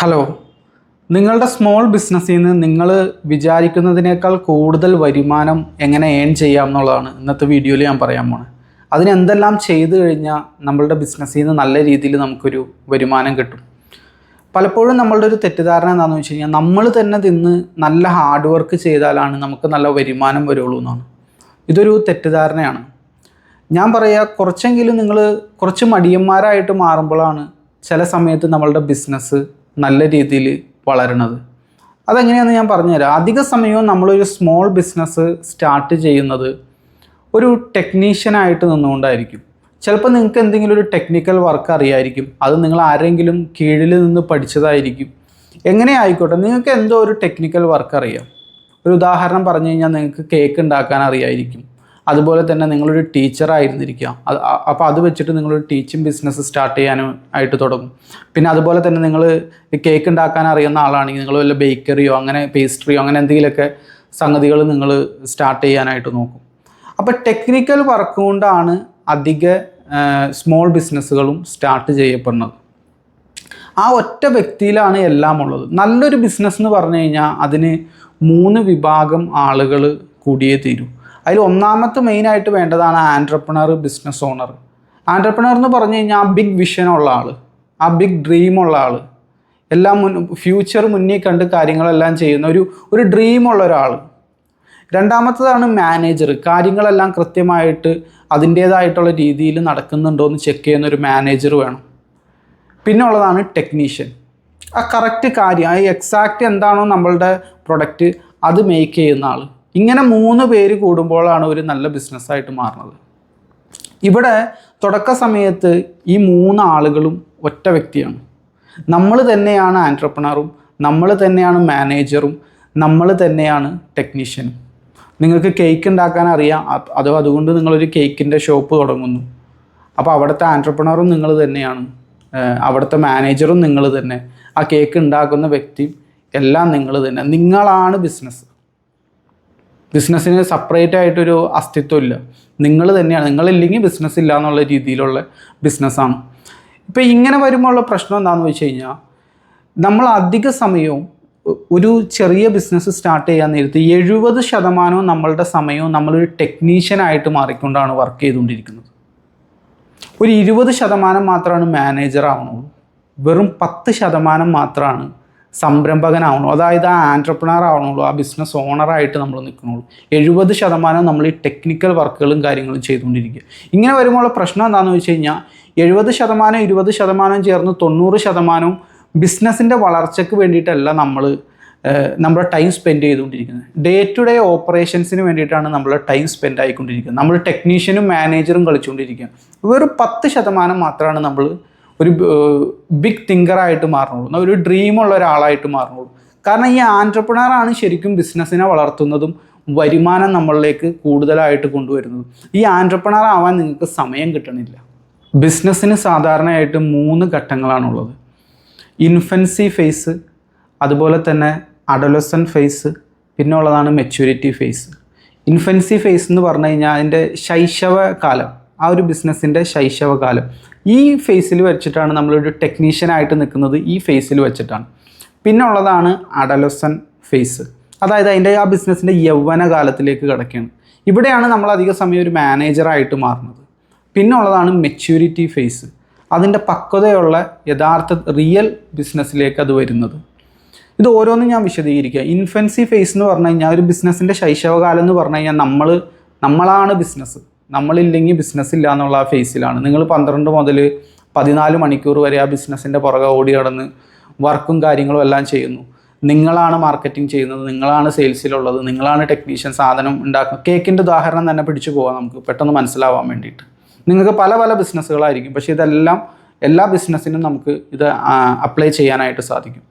Hello നിങ്ങളുടെ small ബിസിനസ്സിൽ നിന്ന് നിങ്ങൾ വിചാരിക്കുന്നതിനേക്കാൾ കൂടുതൽ വരുമാനം എങ്ങനെ ഏൺ ചെയ്യാം എന്നുള്ളതാണ് ഇന്നത്തെ വീഡിയോയിൽ ഞാൻ പറയാൻ പോണത് അതിനെന്തെല്ലാം ചെയ്തു കഴിഞ്ഞാൽ നമ്മളുടെ ബിസിനസ്സിൽ നിന്ന് നല്ല രീതിയിൽ നമുക്കൊരു വരുമാനം കിട്ടും. പലപ്പോഴും നമ്മളുടെ ഒരു തെറ്റിദ്ധാരണ എന്താണെന്ന് വെച്ച് കഴിഞ്ഞാൽ നമ്മൾ തന്നെ തിന്ന് നല്ല ഹാർഡ് വർക്ക് ചെയ്താലാണ് നമുക്ക് നല്ല വരുമാനം വരുള്ളൂ എന്നാണ്. ഇതൊരു തെറ്റിദ്ധാരണയാണ്. ഞാൻ പറയുക കുറച്ചെങ്കിലും നിങ്ങൾ കുറച്ച് മടിയന്മാരായിട്ട് മാറുമ്പോഴാണ് ചില സമയത്ത് നമ്മളുടെ ബിസിനസ് നല്ല രീതിയിൽ വളരണത്. അതെങ്ങനെയാണെന്ന് ഞാൻ പറഞ്ഞുതരാം. അധിക സമയവും നമ്മളൊരു സ്മോൾ ബിസിനസ് സ്റ്റാർട്ട് ചെയ്യുന്നത് ഒരു ടെക്നീഷ്യനായിട്ട് നിന്നുകൊണ്ടായിരിക്കും. ചിലപ്പോൾ നിങ്ങൾക്ക് എന്തെങ്കിലും ഒരു ടെക്നിക്കൽ വർക്ക് അറിയായിരിക്കും. അത് നിങ്ങൾ ആരെങ്കിലും കീഴിൽ നിന്ന് പഠിച്ചതായിരിക്കും. എങ്ങനെ ആയിക്കോട്ടെ നിങ്ങൾക്ക് എന്തോ ഒരു ടെക്നിക്കൽ വർക്ക് അറിയാം. ഒരു ഉദാഹരണം പറഞ്ഞു കഴിഞ്ഞാൽ നിങ്ങൾക്ക് കേക്ക് ഉണ്ടാക്കാൻ അറിയായിരിക്കും. അതുപോലെ തന്നെ നിങ്ങളൊരു ടീച്ചർ ആയിരുന്നിരിക്കാം. അത് അപ്പോൾ അത് വെച്ചിട്ട് നിങ്ങളൊരു ടീച്ചിങ് ബിസിനസ് സ്റ്റാർട്ട് ചെയ്യാനും ആയിട്ട് തുടങ്ങും. പിന്നെ അതുപോലെ തന്നെ നിങ്ങൾ കേക്ക് ഉണ്ടാക്കാൻ അറിയുന്ന ആളാണെങ്കിൽ നിങ്ങൾ വല്ല ബേക്കറിയോ അങ്ങനെ പേസ്ട്രിയോ അങ്ങനെ എന്തെങ്കിലുമൊക്കെ സംഗതികൾ നിങ്ങൾ സ്റ്റാർട്ട് ചെയ്യാനായിട്ട് നോക്കും. അപ്പോൾ ടെക്നിക്കൽ വർക്ക് കൊണ്ടാണ് അധിക സ്മോൾ ബിസിനസ്സുകളും സ്റ്റാർട്ട് ചെയ്യപ്പെടുന്നത്. ആ ഒറ്റ വ്യക്തിയിലാണ് എല്ലാം ഉള്ളത്. നല്ലൊരു ബിസിനസ് എന്ന് പറഞ്ഞു കഴിഞ്ഞാൽ അതിന് മൂന്ന് വിഭാഗം ആളുകൾ കൂടിയേ തീരൂ. അതിൽ ഒന്നാമത്തെ മെയിനായിട്ട് വേണ്ടതാണ് ആന്റർപ്രണർ ബിസിനസ് ഓണർ ആന്റർപ്രണർ എന്ന് പറഞ്ഞു കഴിഞ്ഞാൽ ആ ബിഗ് വിഷനുള്ള ആൾ ആ ബിഗ് ഡ്രീമുള്ള ആൾ എല്ലാം മുൻ ഫ്യൂച്ചർ മുന്നിൽ കണ്ട് കാര്യങ്ങളെല്ലാം ചെയ്യുന്ന ഒരു ഒരു ഡ്രീമുള്ള ഒരാൾ രണ്ടാമത്തതാണ് മാനേജർ കാര്യങ്ങളെല്ലാം കൃത്യമായിട്ട് അതിന്റേതായിട്ടുള്ള രീതിയിൽ നടക്കുന്നുണ്ടോ എന്ന് ചെക്ക് ചെയ്യുന്ന ഒരു മാനേജർ വേണം. പിന്നെ ഉള്ളതാണ് ടെക്നീഷ്യൻ ആ കറക്റ്റ് കാര്യം ആ എക്സാക്റ്റ് എന്താണോ നമ്മളുടെ പ്രൊഡക്റ്റ് അത് മേക്ക് ചെയ്യുന്ന ആൾ ഇങ്ങനെ മൂന്ന് പേര് കൂടുമ്പോഴാണ് ഒരു നല്ല ബിസിനസ്സായിട്ട് മാറുന്നത്. ഇവിടെ തുടക്ക സമയത്ത് ഈ മൂന്ന് ആളുകളും ഒറ്റ വ്യക്തിയാണ്. നമ്മൾ തന്നെയാണ് ആന്റർപ്രണറും നമ്മൾ തന്നെയാണ് മാനേജറും നമ്മൾ തന്നെയാണ് ടെക്നീഷ്യനും നിങ്ങൾക്ക് കേക്ക് ഉണ്ടാക്കാൻ അറിയാം അതോ അതുകൊണ്ട് നിങ്ങളൊരു കേക്കിന്റെ ഷോപ്പ് തുടങ്ങുന്നു. അപ്പോൾ അവിടുത്തെ ആന്റർപ്രണറും നിങ്ങൾ തന്നെയാണ്. അവിടുത്തെ മാനേജറും നിങ്ങൾ തന്നെ. ആ കേക്ക് ഉണ്ടാക്കുന്ന വ്യക്തിയും എല്ലാം നിങ്ങൾ തന്നെ. നിങ്ങളാണ് ബിസിനസ് ബിസിനസ്സിന് സെപ്പറേറ്റ് ആയിട്ടൊരു അസ്തിത്വം ഇല്ല നിങ്ങൾ തന്നെയാണ്. നിങ്ങളില്ലെങ്കിൽ ബിസിനസ് ഇല്ല എന്നുള്ള രീതിയിലുള്ള ബിസിനസ്സാണ് ഇപ്പോൾ ഇങ്ങനെ വരുമ്പോൾ ഉള്ള പ്രശ്നം എന്താണെന്ന് വെച്ച് കഴിഞ്ഞാൽ നമ്മൾ അധിക സമയവും ഒരു ചെറിയ ബിസിനസ് സ്റ്റാർട്ട് ചെയ്യാൻ നേരത്ത് എഴുപത് ശതമാനവും നമ്മളുടെ സമയവും നമ്മളൊരു ടെക്നീഷ്യനായിട്ട് മാറിക്കൊണ്ടാണ് വർക്ക് ചെയ്തുകൊണ്ടിരിക്കുന്നത്. ഒരു ഇരുപത് ശതമാനം മാത്രമാണ് മാനേജർ ആവണുള്ളൂ. വെറും പത്ത് ശതമാനം മാത്രമാണ് സംരംഭകനാവണു. അതായത് ആ ആന്റർപ്രണർ ആവണുള്ളൂ ആ ബിസിനസ് ഓണറായിട്ട് നമ്മൾ നിൽക്കണുള്ളൂ. എഴുപത് ശതമാനം നമ്മൾ ഈ ടെക്നിക്കൽ വർക്കുകളും കാര്യങ്ങളും ചെയ്തുകൊണ്ടിരിക്കുക. ഇങ്ങനെ വരുമ്പോൾ പ്രശ്നം എന്താണെന്ന് വെച്ച് കഴിഞ്ഞാൽ എഴുപത് ശതമാനം ഇരുപത് ശതമാനം ചേർന്ന് തൊണ്ണൂറ് ശതമാനവും ബിസിനസ്സിന്റെ വളർച്ചയ്ക്ക് വേണ്ടിയിട്ടല്ല നമ്മൾ നമ്മുടെ ടൈം സ്പെൻഡ് ചെയ്തുകൊണ്ടിരിക്കുന്നത്. ഡേ ടു ഡേ ഓപ്പറേഷൻസിന് വേണ്ടിയിട്ടാണ് നമ്മൾ ടൈം സ്പെൻഡ് ആയിക്കൊണ്ടിരിക്കുന്നത് നമ്മൾ ടെക്നീഷ്യനും മാനേജറും കളിച്ചുകൊണ്ടിരിക്കുക. വെറും പത്ത് ശതമാനം മാത്രമാണ് നമ്മൾ ഒരു ബിഗ് തിങ്കറായിട്ട് മാറണുള്ളൂ. ഒരു ഡ്രീമുള്ള ഒരാളായിട്ട് മാറണുള്ളൂ. കാരണം ഈ ആന്റർപ്രണറാണ് ശരിക്കും ബിസിനസ്സിനെ വളർത്തുന്നതും വരുമാനം നമ്മളിലേക്ക് കൂടുതലായിട്ട് കൊണ്ടുവരുന്നതും. ഈ ആന്റർപ്രണർ ആവാൻ നിങ്ങൾക്ക് സമയം കിട്ടണില്ല. ബിസിനസ്സിന് സാധാരണയായിട്ട് മൂന്ന് ഘട്ടങ്ങളാണുള്ളത്. ഇൻഫൻസി ഫേസ് അതുപോലെ തന്നെ അഡലസൻ ഫേസ് പിന്നെ ഉള്ളതാണ് മെച്യൂരിറ്റി ഫേസ് ഇൻഫൻസി ഫേസ് എന്ന് പറഞ്ഞു കഴിഞ്ഞാൽ അതിന്റെ ശൈശവ കാലം ആ ഒരു ബിസിനസ്സിന്റെ ശൈശവകാലം. ഈ ഫേസിൽ വെച്ചിട്ടാണ് നമ്മളൊരു ടെക്നീഷ്യനായിട്ട് നിൽക്കുന്നത് ഈ ഫേസിൽ വെച്ചിട്ടാണ്. പിന്നെ ഉള്ളതാണ് അഡലസൻ ഫേസ് അതായത് അതിന്റെ ആ ബിസിനസ്സിന്റെ യൗവന കാലത്തിലേക്ക് കിടക്കുകയാണ്. ഇവിടെയാണ് നമ്മൾ അധിക സമയം ഒരു മാനേജറായിട്ട് മാറുന്നത്. പിന്നെ ഉള്ളതാണ് മെച്യൂരിറ്റി ഫേസ് അതിന്റെ പക്വതയുള്ള യഥാർത്ഥ റിയൽ ബിസിനസ്സിലേക്ക് അത് വരുന്നത്. ഇത് ഓരോന്നും ഞാൻ വിശദീകരിക്കുക ഇൻഫൻസി ഫേസ് എന്ന് പറഞ്ഞു കഴിഞ്ഞാൽ ഒരു ബിസിനസ്സിന്റെ ശൈശവകാലം എന്ന് പറഞ്ഞു കഴിഞ്ഞാൽ നമ്മൾ നമ്മളാണ് ബിസിനസ് നമ്മളില്ലെങ്കിൽ ബിസിനസ് ഇല്ല എന്നുള്ള ആ ഫേസിലാണ് നിങ്ങൾ പന്ത്രണ്ട് മുതൽ പതിനാല് മണിക്കൂർ വരെ ആ ബിസിനസ്സിന്റെ പുറകെ ഓടി നടന്ന് വർക്കും കാര്യങ്ങളും എല്ലാം ചെയ്യുന്നു. നിങ്ങളാണ് മാർക്കറ്റിംഗ് ചെയ്യുന്നത് നിങ്ങളാണ് സെയിൽസിലുള്ളത് നിങ്ങളാണ് ടെക്നീഷ്യൻ സാധനം ഉണ്ടാക്കുന്നത് കേക്കിന്റെ ഉദാഹരണം തന്നെ പിടിച്ചു പോകാം നമുക്ക് പെട്ടെന്ന് മനസ്സിലാവാൻ വേണ്ടിയിട്ട്. നിങ്ങൾക്ക് പല പല ബിസിനസ്സുകളായിരിക്കും പക്ഷേ ഇതെല്ലാം എല്ലാ ബിസിനസ്സിനും നമുക്ക് ഇത് അപ്ലൈ ചെയ്യാനായിട്ട് സാധിക്കും.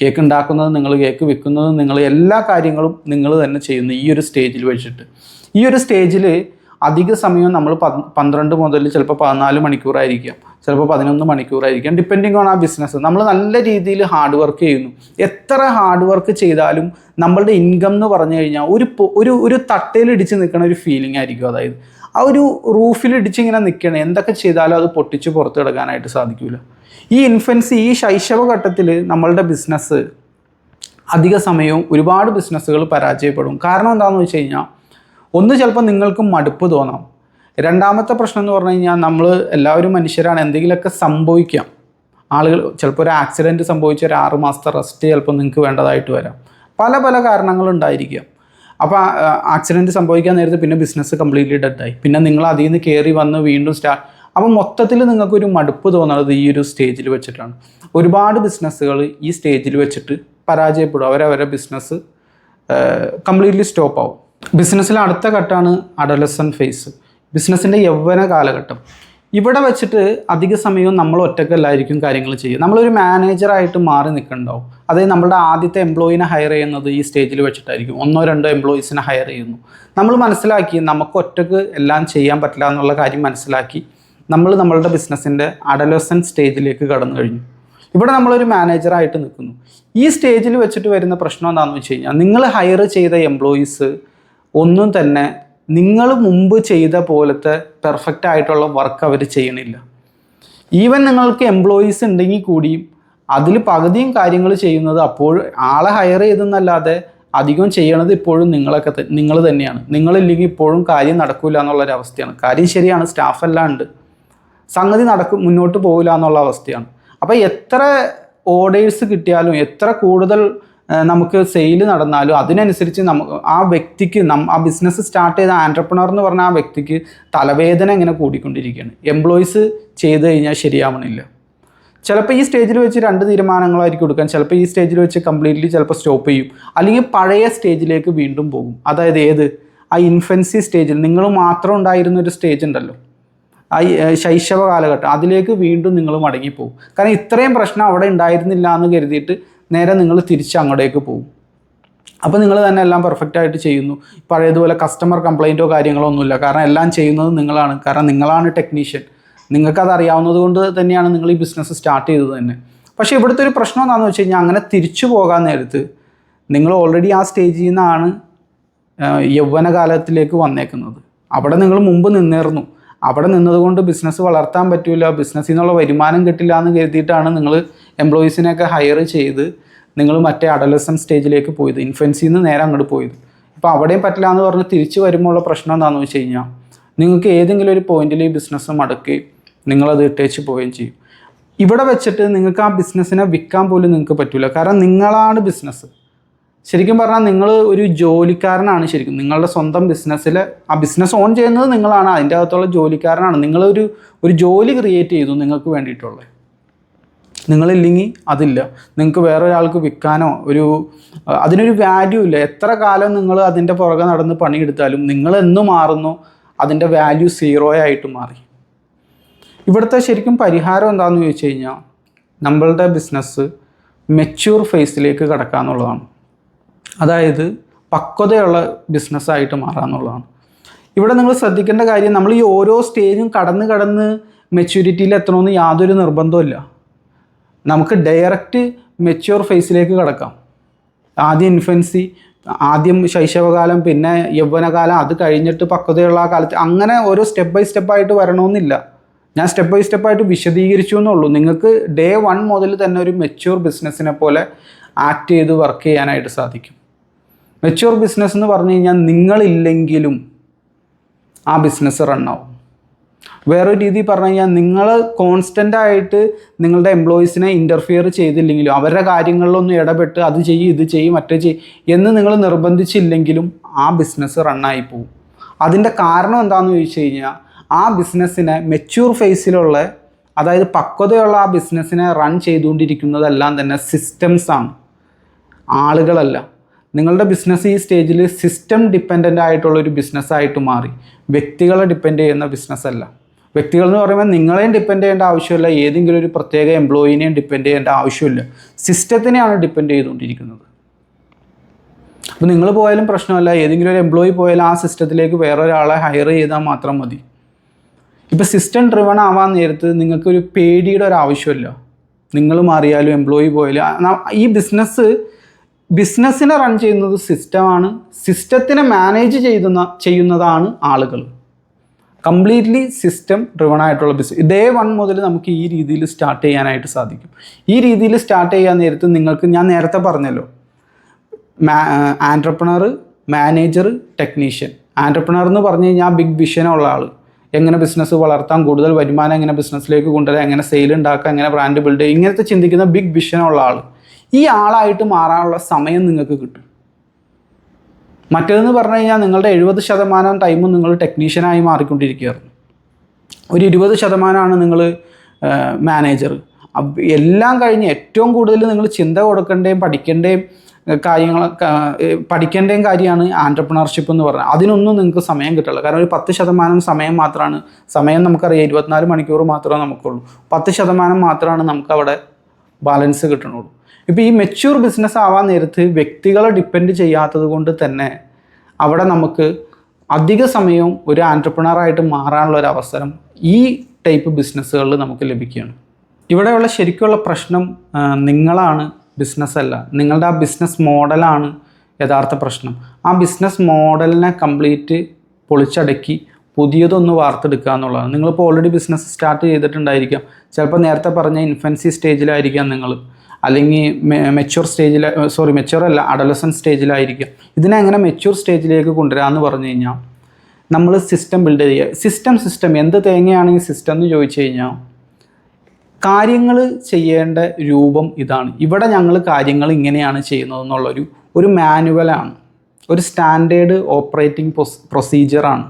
കേക്ക് ഉണ്ടാക്കുന്നത് നിങ്ങൾ കേക്ക് വിൽക്കുന്നത് നിങ്ങൾ എല്ലാ കാര്യങ്ങളും നിങ്ങൾ തന്നെ ചെയ്യുന്നു ഈ ഒരു സ്റ്റേജിൽ വെച്ചിട്ട്. ഈ ഒരു സ്റ്റേജിൽ അധിക സമയം നമ്മൾ പന്ത്രണ്ട് മുതൽ ചിലപ്പോൾ പതിനാല് മണിക്കൂറായിരിക്കാം. ചിലപ്പോൾ പതിനൊന്ന് മണിക്കൂറായിരിക്കാം. ഡിപ്പെൻഡിങ് ഓൺ ആ ബിസിനസ് നമ്മൾ നല്ല രീതിയിൽ ഹാർഡ് വർക്ക് ചെയ്യുന്നു. എത്ര ഹാർഡ് വർക്ക് ചെയ്താലും നമ്മളുടെ ഇൻകം എന്ന് പറഞ്ഞു കഴിഞ്ഞാൽ ഒരു ഒരു ഒരു തട്ടയിൽ ഇടിച്ച് നിൽക്കുന്ന ഒരു ഫീലിംഗ് ആയിരിക്കും അതായത്. ആ ഒരു റൂഫിൽ ഇടിച്ച് ഇങ്ങനെ നിൽക്കണം എന്തൊക്കെ ചെയ്താലും അത് പൊട്ടിച്ച് പുറത്ത് കിടക്കാനായിട്ട് സാധിക്കില്ല ഈ ഇൻഫൻസി ഈ ശൈശവ ഘട്ടത്തിൽ നമ്മളുടെ ബിസിനസ് അധിക സമയവും ഒരുപാട് ബിസിനസ്സുകൾ പരാജയപ്പെടും. കാരണം എന്താണെന്ന് വെച്ച് കഴിഞ്ഞാൽ ഒന്ന് ചിലപ്പോൾ നിങ്ങൾക്ക് മടുപ്പ് തോന്നാം. രണ്ടാമത്തെ പ്രശ്നം എന്ന് പറഞ്ഞു കഴിഞ്ഞാൽ നമ്മൾ എല്ലാവരും മനുഷ്യരാണ് എന്തെങ്കിലുമൊക്കെ സംഭവിക്കാം. ആളുകൾ ചിലപ്പോൾ ഒരു ആക്സിഡന്റ് സംഭവിച്ച ഒരു ആറ് മാസത്തെ റെസ്റ്റ് ചിലപ്പോൾ നിങ്ങൾക്ക് വേണ്ടതായിട്ട് വരാം. പല പല കാരണങ്ങളുണ്ടായിരിക്കാം അപ്പോൾ ആക്സിഡന്റ് സംഭവിക്കാൻ നേരത്തെ പിന്നെ ബിസിനസ് കംപ്ലീറ്റ്ലി ഡെഡായി പിന്നെ നിങ്ങൾ അതിൽ നിന്ന് കയറി വന്ന് വീണ്ടും സ്റ്റാർട്ട് അപ്പോൾ മൊത്തത്തിൽ നിങ്ങൾക്കൊരു മടുപ്പ് തോന്നുന്നത് ഈ ഒരു സ്റ്റേജിൽ വെച്ചിട്ടാണ്. ഒരുപാട് ബിസിനസ്സുകൾ ഈ സ്റ്റേജിൽ വെച്ചിട്ട് പരാജയപ്പെടും. അവരവരെ ബിസിനസ് കംപ്ലീറ്റ്ലി സ്റ്റോപ്പ് ആവും. ബിസിനസ്സിലെ അടുത്ത ഘട്ടമാണ് അഡലസൺ ഫേസ്. ബിസിനസ്സിന്റെ യൗവന കാലഘട്ടം. ഇവിടെ വെച്ചിട്ട് അധിക സമയവും നമ്മൾ ഒറ്റക്കല്ലായിരിക്കും കാര്യങ്ങൾ ചെയ്യുക. നമ്മളൊരു മാനേജറായിട്ട് മാറി നിൽക്കണ്ടാവും. അതായത് നമ്മുടെ ആദ്യത്തെ എംപ്ലോയിനെ ഹയർ ചെയ്യുന്നത് ഈ സ്റ്റേജിൽ വെച്ചിട്ടായിരിക്കും. ഒന്നോ രണ്ടോ എംപ്ലോയീസിനെ ഹയർ ചെയ്യുന്നു. നമ്മൾ മനസ്സിലാക്കി നമുക്ക് ഒറ്റയ്ക്ക് എല്ലാം ചെയ്യാൻ പറ്റില്ല എന്നുള്ള കാര്യം മനസ്സിലാക്കി നമ്മൾ നമ്മളുടെ ബിസിനസ്സിന്റെ അഡലോസൻ സ്റ്റേജിലേക്ക് കടന്നു കഴിഞ്ഞു. ഇവിടെ നമ്മളൊരു മാനേജറായിട്ട് നിൽക്കുന്നു. ഈ സ്റ്റേജിൽ വെച്ചിട്ട് വരുന്ന പ്രശ്നം എന്താണെന്ന് വെച്ച് കഴിഞ്ഞാൽ നിങ്ങൾ ഹയർ ചെയ്ത എംപ്ലോയീസ് ഒന്നും തന്നെ നിങ്ങൾ മുമ്പ് ചെയ്ത പോലത്തെ പെർഫെക്റ്റ് ആയിട്ടുള്ള വർക്ക് അവർ ചെയ്യണില്ല. ഈവൻ നിങ്ങൾക്ക് എംപ്ലോയീസ് ഉണ്ടെങ്കിൽ കൂടിയും അതിൽ പകുതിയും കാര്യങ്ങൾ ചെയ്യുന്നത് അപ്പോൾ ആളെ ഹയർ ചെയ്തെന്നല്ലാതെ അധികം ചെയ്യണത് ഇപ്പോഴും നിങ്ങളൊക്കെ നിങ്ങൾ തന്നെയാണ്. നിങ്ങളില്ലെങ്കിൽ ഇപ്പോഴും കാര്യം നടക്കില്ല എന്നുള്ളൊരവസ്ഥയാണ് കാര്യം ശരിയാണ് സ്റ്റാഫ് എല്ലാം ഉണ്ട്. സംഗതി നടക്കും മുന്നോട്ട് പോകില്ല എന്നുള്ള അവസ്ഥയാണ്. അപ്പോൾ എത്ര ഓർഡേഴ്സ് കിട്ടിയാലും എത്ര കൂടുതൽ നമുക്ക് സെയിൽ നടന്നാലും അതിനനുസരിച്ച് നമുക്ക് ആ വ്യക്തിക്ക് നം ആ ബിസിനസ് സ്റ്റാർട്ട് ചെയ്ത ആന്റർപ്രണർ എന്ന് പറഞ്ഞ ആ വ്യക്തിക്ക് തലവേദന ഇങ്ങനെ കൂടിക്കൊണ്ടിരിക്കുകയാണ്. എംപ്ലോയീസ് ചെയ്ത് കഴിഞ്ഞാൽ ശരിയാവണില്ല. ചിലപ്പോൾ ഈ സ്റ്റേജിൽ വെച്ച് രണ്ട് തീരുമാനങ്ങളായിരിക്കും കൊടുക്കാൻ ചിലപ്പോൾ ഈ സ്റ്റേജിൽ വെച്ച് കംപ്ലീറ്റ്ലി ചിലപ്പോൾ സ്റ്റോപ്പ് ചെയ്യും. അല്ലെങ്കിൽ പഴയ സ്റ്റേജിലേക്ക് വീണ്ടും പോകും. അതായത് ഏത്? ആ ഇൻഫൻസി സ്റ്റേജിൽ നിങ്ങൾ മാത്രം ഉണ്ടായിരുന്ന ഒരു സ്റ്റേജ് ഉണ്ടല്ലോ. ആ ശൈശവ കാലഘട്ടം അതിലേക്ക് വീണ്ടും നിങ്ങൾ മടങ്ങിപ്പോകും. കാരണം ഇത്രയും പ്രശ്നം അവിടെ ഉണ്ടായിരുന്നില്ല എന്ന് കരുതിയിട്ട് നേരെ നിങ്ങൾ തിരിച്ച് അങ്ങോട്ടേക്ക് പോകും അപ്പോൾ നിങ്ങൾ തന്നെ എല്ലാം പെർഫെക്റ്റ് ആയിട്ട് ചെയ്യുന്നു. പഴയതുപോലെ കസ്റ്റമർ കംപ്ലൈന്റോ കാര്യങ്ങളോ ഒന്നുമില്ല. കാരണം എല്ലാം ചെയ്യുന്നത് നിങ്ങളാണ്. കാരണം നിങ്ങളാണ് ടെക്നീഷ്യൻ നിങ്ങൾക്കത് അറിയാവുന്നത് കൊണ്ട് തന്നെയാണ് നിങ്ങൾ ഈ ബിസിനസ് സ്റ്റാർട്ട് ചെയ്തത് തന്നെ. പക്ഷേ ഇവിടുത്തെ ഒരു പ്രശ്നം എന്താണെന്ന് വെച്ച് കഴിഞ്ഞാൽ അങ്ങനെ തിരിച്ചു പോകാൻ നേരത്ത് നിങ്ങൾ ഓൾറെഡി ആ സ്റ്റേജിൽ നിന്നാണ് യൗവനകാലത്തിലേക്ക് വന്നേക്കുന്നത്. അവിടെ നിങ്ങൾ മുമ്പ് നിന്നിരുന്നു അവിടെ നിന്നതുകൊണ്ട് ബിസിനസ് വളർത്താൻ പറ്റില്ല ബിസിനസ്സിൽ നിന്നുള്ള വരുമാനം കിട്ടില്ല എന്ന് കരുതിയിട്ടാണ് നിങ്ങൾ എംപ്ലോയീസിനെയൊക്കെ ഹയർ ചെയ്ത് നിങ്ങൾ മറ്റേ അഡലസൺ സ്റ്റേജിലേക്ക് പോയത് ഇൻഫൻസിൽ നിന്ന് നേരെ അങ്ങോട്ട് പോയത്. ഇപ്പോൾ അവിടെയും പറ്റില്ല എന്ന് പറഞ്ഞ് തിരിച്ചു വരുമ്പോൾ ഉള്ള പ്രശ്നം എന്താണെന്ന് വെച്ച് കഴിഞ്ഞാൽ നിങ്ങൾക്ക് ഏതെങ്കിലും ഒരു പോയിന്റിൽ ഈ ബിസിനസ് മടക്കി നിങ്ങളത് ഇട്ടേച്ച് പോവുകയും ചെയ്യും. ഇവിടെ വെച്ചിട്ട് നിങ്ങൾക്ക് ആ ബിസിനസ്സിനെ വിൽക്കാൻ പോലും നിങ്ങൾക്ക് പറ്റില്ല കാരണം നിങ്ങളാണ് ബിസിനസ് ശരിക്കും പറഞ്ഞാൽ നിങ്ങൾ ഒരു ജോലിക്കാരനാണ് ശരിക്കും. നിങ്ങളുടെ സ്വന്തം ബിസിനസ്സിൽ ആ ബിസിനസ് ഓൺ ചെയ്യുന്നത് നിങ്ങളാണ്. അതിന്റെ അകത്തുള്ള ജോലിക്കാരനാണ്. നിങ്ങളൊരു ഒരു ജോലി ക്രിയേറ്റ് ചെയ്തു നിങ്ങൾക്ക് വേണ്ടിയിട്ടുള്ളത്. നിങ്ങളില്ലെങ്കിൽ അതില്ല. നിങ്ങൾക്ക് വേറെ ഒരാൾക്ക് വിൽക്കാനോ ഒരു അതിനൊരു വാല്യൂ ഇല്ല. എത്ര കാലം നിങ്ങൾ അതിന്റെ പുറകെ നടന്ന് പണിയെടുത്താലും നിങ്ങൾ എന്ന് മാറുന്നു അതിന്റെ വാല്യൂ സീറോ ആയിട്ട് മാറി. ഇവിടുത്തെ ശരിക്കും പരിഹാരം എന്താണെന്ന് ചോദിച്ചു കഴിഞ്ഞാൽ നമ്മളുടെ ബിസിനസ് മെച്യൂർ ഫേസിലേക്ക് കടക്കുക അതായത് പക്വതയുള്ള ബിസിനസ്സായിട്ട് മാറുക എന്നുള്ളതാണ്. ഇവിടെ നിങ്ങൾ ശ്രദ്ധിക്കേണ്ട കാര്യം നമ്മൾ ഈ ഓരോ സ്റ്റേജും കടന്ന് കടന്ന് മെച്യൂരിറ്റിയിൽ എത്തണമെന്ന് യാതൊരു നിർബന്ധമില്ല നമുക്ക് ഡയറക്റ്റ് മെച്യൂർ ഫേസിലേക്ക് കടക്കാം. ആദ്യം ഇൻഫൻസി ആദ്യം ശൈശവകാലം പിന്നെ യൗവനകാലം അത് കഴിഞ്ഞിട്ട് പക്വതയുള്ള ആ കാലത്ത് അങ്ങനെ ഓരോ സ്റ്റെപ്പ് ബൈ സ്റ്റെപ്പായിട്ട് വരണമെന്നില്ല. ഞാൻ സ്റ്റെപ്പ് ബൈ സ്റ്റെപ്പായിട്ട് വിശദീകരിച്ചു എന്നുള്ളൂ. നിങ്ങൾക്ക് ഡേ വൺ മുതൽ തന്നെ ഒരു മെച്യൂർ ബിസിനസ്സിനെ പോലെ ആക്ട് ചെയ്ത് വർക്ക് ചെയ്യാനായിട്ട് സാധിക്കും. മെച്യൂർ ബിസിനസ് എന്ന് പറഞ്ഞു കഴിഞ്ഞാൽ നിങ്ങളില്ലെങ്കിലും ആ ബിസിനസ് റണ്ണാവും വേറൊരു രീതി പറഞ്ഞു കഴിഞ്ഞാൽ നിങ്ങൾ കോൺസ്റ്റന്റ് ആയിട്ട് നിങ്ങളുടെ എംപ്ലോയീസിനെ ഇന്റർഫിയർ ചെയ്തില്ലെങ്കിലും അവരുടെ കാര്യങ്ങളിലൊന്നും ഇടപെട്ട് അത് ചെയ്യും ഇത് ചെയ്യും മറ്റേ ചെയ്യും എന്ന് നിങ്ങൾ നിർബന്ധിച്ചില്ലെങ്കിലും ആ ബിസിനസ് റണ്ണായി പോകും അതിന്റെ കാരണം എന്താണെന്ന് ചോദിച്ചു കഴിഞ്ഞാൽ ആ ബിസിനസ്സിനെ മെച്യൂർ ഫേസിലുള്ള അതായത് പക്വതയുള്ള ആ ബിസിനസ്സിനെ റൺ ചെയ്തുകൊണ്ടിരിക്കുന്നതെല്ലാം തന്നെ സിസ്റ്റംസാണ് ആളുകളല്ല. നിങ്ങളുടെ ബിസിനസ് ഈ സ്റ്റേജിൽ സിസ്റ്റം ഡിപ്പെൻഡന്റ് ആയിട്ടുള്ള ഒരു ബിസിനസ്സായിട്ട് മാറി. വ്യക്തികളെ ഡിപ്പെൻഡ് ചെയ്യുന്ന ബിസിനസ് അല്ല. വ്യക്തികൾ എന്ന് പറയുമ്പോൾ നിങ്ങളെയും ഡിപ്പെൻഡ് ചെയ്യേണ്ട ആവശ്യമില്ല. ഏതെങ്കിലും ഒരു പ്രത്യേക എംപ്ലോയിനെയും ഡിപ്പെൻഡ് ചെയ്യേണ്ട ആവശ്യമില്ല. സിസ്റ്റത്തിനെയാണ് ഡിപ്പെൻഡ് ചെയ്തുകൊണ്ടിരിക്കുന്നത്. അപ്പോൾ നിങ്ങൾ പോയാലും പ്രശ്നമല്ല. ഏതെങ്കിലും ഒരു എംപ്ലോയി പോയാലും ആ സിസ്റ്റത്തിലേക്ക് വേറൊരാളെ ഹയർ ചെയ്താൽ മാത്രം മതി. ഇപ്പോൾ സിസ്റ്റം ഡ്രിവൺ ആവാൻ നേരത്ത് നിങ്ങൾക്കൊരു പേടിയുടെ ഒരു ആവശ്യമില്ല. നിങ്ങൾ മാറിയാലും എംപ്ലോയി പോയാലും ഈ ബിസിനസ് ബിസിനസ്സിനെ റൺ ചെയ്യുന്നത് സിസ്റ്റമാണ് സിസ്റ്റത്തിനെ മാനേജ് ചെയ്യുന്ന ചെയ്യുന്നതാണ് ആളുകൾ. കംപ്ലീറ്റ്ലി സിസ്റ്റം ഡ്രിവൺ ആയിട്ടുള്ള ബിസിനസ് ഡേ വൺ മുതൽ നമുക്ക് ഈ രീതിയിൽ സ്റ്റാർട്ട് ചെയ്യാനായിട്ട് സാധിക്കും. ഈ രീതിയിൽ സ്റ്റാർട്ട് ചെയ്യാൻ നേരത്ത് നിങ്ങൾക്ക് ഞാൻ നേരത്തെ പറഞ്ഞല്ലോ. ആന്റർപ്രണർ മാനേജർ ടെക്നീഷ്യൻ ആന്റർപ്രണർ എന്ന് പറഞ്ഞു കഴിഞ്ഞാൽ ബിഗ് വിഷനുള്ള ആൾ എങ്ങനെ ബിസിനസ് വളർത്താം കൂടുതൽ വരുമാനം എങ്ങനെ ബിസിനസ്സിലേക്ക് കൊണ്ടുവരാം എങ്ങനെ സെയിൽ ഉണ്ടാക്കാം എങ്ങനെ ബ്രാൻഡ് ബിൽഡ് ഇങ്ങനത്തെ ചിന്തിക്കുന്ന ബിഗ് വിഷനുള്ള ആൾ ഈ ആളായിട്ട് മാറാനുള്ള സമയം നിങ്ങൾക്ക് കിട്ടും. മറ്റേതെന്ന് പറഞ്ഞു കഴിഞ്ഞാൽ നിങ്ങളുടെ എഴുപത് ശതമാനം ടൈമും നിങ്ങൾ ടെക്നീഷ്യനായി മാറിക്കൊണ്ടിരിക്കുകയായിരുന്നു. ഒരു ഇരുപത് ശതമാനമാണ് നിങ്ങൾ മാനേജർ എല്ലാം കഴിഞ്ഞ് ഏറ്റവും കൂടുതൽ നിങ്ങൾ ചിന്ത കൊടുക്കേണ്ടതും പഠിക്കേണ്ടതും കാര്യങ്ങൾ പഠിക്കേണ്ടതും കാര്യമാണ് ആന്റർപ്രണർഷിപ്പ് എന്ന് പറഞ്ഞാൽ. അതിനൊന്നും നിങ്ങൾക്ക് സമയം കിട്ടില്ല കാരണം ഒരു പത്ത് ശതമാനം സമയം മാത്രമാണ്. സമയം നമുക്കറിയാം ഇരുപത്തിനാല് മണിക്കൂർ മാത്രമേ നമുക്കുള്ളൂ. പത്ത് ശതമാനം മാത്രമാണ് നമുക്ക് അവിടെ ബാലൻസ് കിട്ടണുള്ളൂ. ഇപ്പോൾ ഈ മെച്യൂർ ബിസിനസ് ആവാൻ നേരത്ത് വ്യക്തികളെ ഡിപ്പെൻഡ് ചെയ്യാത്തത് കൊണ്ട് തന്നെ അവിടെ നമുക്ക് അധിക സമയവും ഒരു ആന്റർപ്രണറായിട്ട് മാറാനുള്ള ഒരു അവസരം ഈ ടൈപ്പ് ബിസിനസ്സുകളിൽ നമുക്ക് ലഭിക്കുകയാണ്. ഇവിടെയുള്ള ശരിക്കുള്ള പ്രശ്നം നിങ്ങളാണ് ബിസിനസ്സല്ല നിങ്ങളുടെ ആ ബിസിനസ് മോഡലാണ് യഥാർത്ഥ പ്രശ്നം. ആ ബിസിനസ് മോഡലിനെ കംപ്ലീറ്റ് പൊളിച്ചടക്കി പുതിയതൊന്ന് വാർത്തെടുക്കുക എന്നുള്ളതാണ്. നിങ്ങളിപ്പോൾ ഓൾറെഡി ബിസിനസ് സ്റ്റാർട്ട് ചെയ്തിട്ടുണ്ടായിരിക്കാം. ചിലപ്പോൾ നേരത്തെ പറഞ്ഞ ഇൻഫൻസി സ്റ്റേജിലായിരിക്കാം നിങ്ങൾ അല്ലെങ്കിൽ മെച്യൂർ സ്റ്റേജിൽ സോറി മെച്യൂർ അല്ല അഡലസൻ സ്റ്റേജിലായിരിക്കും ഇതിനെ അങ്ങനെ മെച്യൂർ സ്റ്റേജിലേക്ക് കൊണ്ടുവരാമെന്ന് പറഞ്ഞു കഴിഞ്ഞാൽ നമ്മൾ സിസ്റ്റം ബിൽഡ് ചെയ്യുക. സിസ്റ്റം സിസ്റ്റം എന്ത് തേങ്ങയാണ് ഈ സിസ്റ്റം എന്ന് ചോദിച്ചു കഴിഞ്ഞാൽ കാര്യങ്ങൾ ചെയ്യേണ്ട രൂപം ഇതാണ്. ഇവിടെ ഞങ്ങൾ കാര്യങ്ങൾ ഇങ്ങനെയാണ് ചെയ്യുന്നത് എന്നുള്ളൊരു ഒരു മാനുവലാണ് ഒരു സ്റ്റാൻഡേർഡ് ഓപ്പറേറ്റിംഗ് പ്രൊസീജിയറാണ്